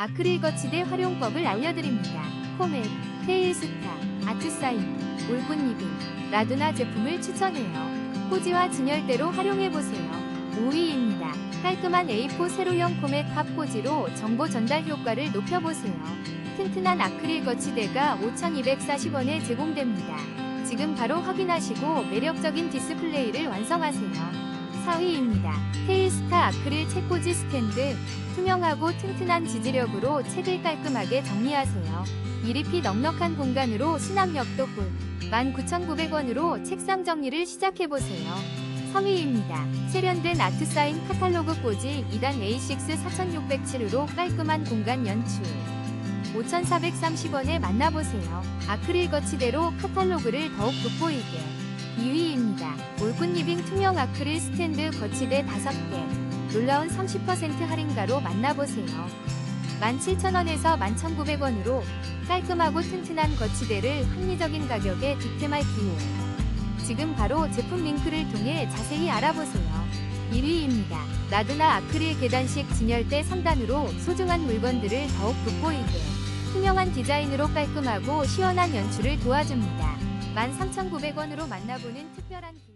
아크릴 거치대 활용법을 알려드립니다. 코멧, 테일스타, 아트사인, 올꽃리빙, 라두나 제품을 추천해요. 포지와 진열대로 활용해보세요. 5위입니다. 깔끔한 A4 세로형 코멧 팝 포지로 정보 전달 효과를 높여보세요. 튼튼한 아크릴 거치대가 5,240원에 제공됩니다. 지금 바로 확인하시고 매력적인 디스플레이를 완성하세요. 4위입니다. 테일스타 아크릴 책꽂이 스탠드. 투명하고 튼튼한 지지력으로 책을 깔끔하게 정리하세요. 1잎이 넉넉한 공간으로 수납력도 꿀. 19,900원으로 책상 정리를 시작해보세요. 3위입니다. 세련된 아트사인 카탈로그 꽂이 2단 A6 4607으로 깔끔한 공간 연출. 5,430원에 만나보세요. 아크릴 거치대로 카탈로그를 더욱 돋보이게. 2위입니다. 올꽃리빙 투명 아크릴 스탠드 거치대 5개. 놀라운 30% 할인가로 만나보세요. 17,000원에서 11,900원으로 깔끔하고 튼튼한 거치대를 합리적인 가격에 득템할 기회. 지금 바로 제품 링크를 통해 자세히 알아보세요. 1위입니다. 라드나 아크릴 계단식 진열대 3단으로 소중한 물건들을 더욱 돋보이게. 투명한 디자인으로 깔끔하고 시원한 연출을 도와줍니다. 13,900원으로 만나보는 특별한.